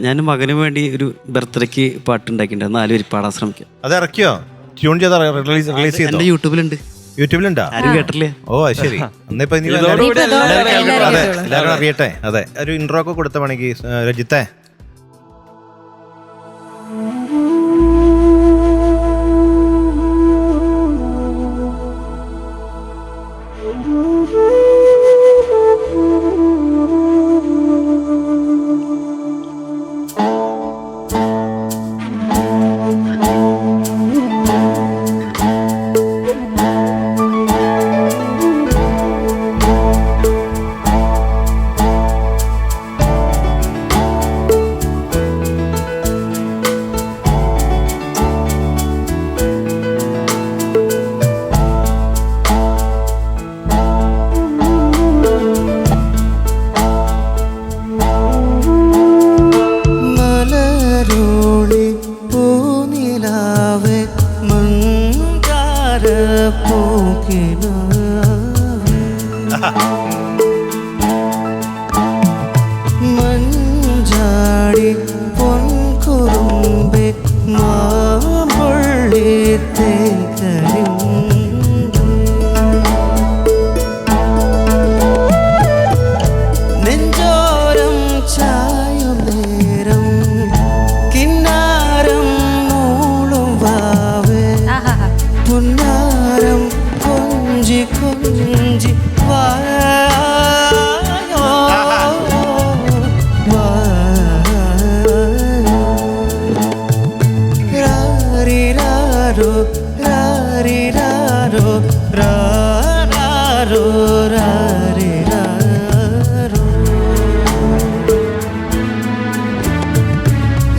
ഞാൻ മകന് വേണ്ടി ഒരു ബർത്ത്ഡേക്ക് പാട്ട് ഉണ്ടാക്കിയിട്ടുണ്ട് നാല് വരി പാടാൻ ശ്രമിക്കാം. അത് ഇറക്കിയോ? ട്യൂൺ ചെയ്ത? റിലീസ് റിലീസ് ചെയ്തോ? എന്റെ യൂട്യൂബിലുണ്ട്. യൂട്യൂബിലുണ്ടാ? ആരും കേട്ടില്ലേ ഓ ശരി. അന്നിപ്പോ ഇനി ഇതോടുകൂടി എല്ലാവരും- കേൾക്കട്ടെ. അതെ, എല്ലാവരും അറിയട്ടെ? അതെ. ഒരു ഇൻട്രോ ഒക്കെ കൊടുത്ത വേണമെങ്കിൽ രജിത്തെ. മലരോളി പൂനിലാവെ മങ്കാര മഞ്ചാടി പൊൻകുറുമ്പെ മാമ്പുള്ളി கொஞ்சி வாயோ ராரி ராரோ ராரி ராரோ ராரோ ராரி ராரோ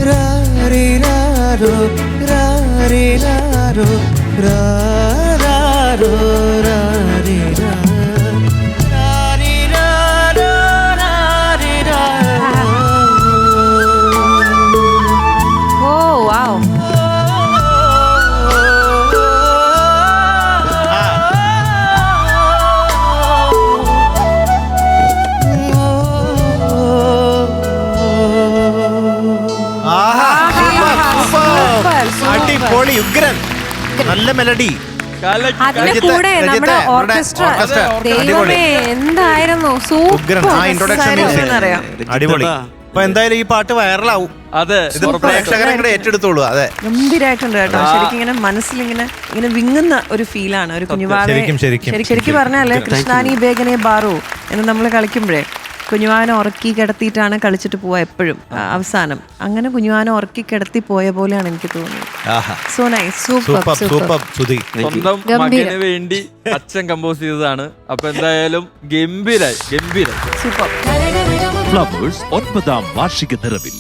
ராரி ராரோ ராரி ராரோ ra ra ro ra അടിപൊളി ഉഗ്രൻ. നല്ല മെലഡി അതിന്റെ കൂടെ നമ്മുടെ ഓർക്കസ്ട്ര. ദൈവമേ. എന്തായിരുന്നു? സൂപ്പർ. അടിപൊളി. അപ്പൊ എന്തായാലും ഈ പാട്ട് വൈറലാവും. അതെ ഇത് പ്രേക്ഷകരെ കൂടെ ഏറ്റെടുത്തോളൂ അതെ. ഗംഭീരായിട്ടുണ്ട് കേട്ടോ. ശരിക്കും ഇങ്ങനെ മനസ്സിലിങ്ങനെ ഇങ്ങനെ വിങ്ങുന്ന ഒരു ഫീലാണ് ഒരു കുഞ്ഞുവാവെ ശരിക്കും, ശരിക്കും. ശരിക്കും പറഞ്ഞാൽ കൃഷ്ണാനി ബേഗനെ ബാറു എന്ന് നമ്മൾ കളിക്കുമ്പോഴേ കുഞ്ഞുവാനെ ഉറക്കി കിടത്തിയിട്ടാണ് കളിച്ചിട്ട് പോവാ എപ്പോഴും അവസാനം. അങ്ങനെ കുഞ്ഞുവാനെ ഉറക്കി കിടത്തി പോയ പോലെയാണ് എനിക്ക് തോന്നുന്നത് സോ നൈസ് സൂപ്പർ സൂപ്പർ സ്വന്തം മകന് വേണ്ടി അച്ഛൻ കമ്പോസ് ചെയ്തതാണ്. അപ്പൊ എന്തായാലും ഗംഭീരായി ഗംഭീരായി. സൂപ്പർ ഫ്ലവേഴ്സ് ഒൻപതാം വാർഷിക നിറവിൽ.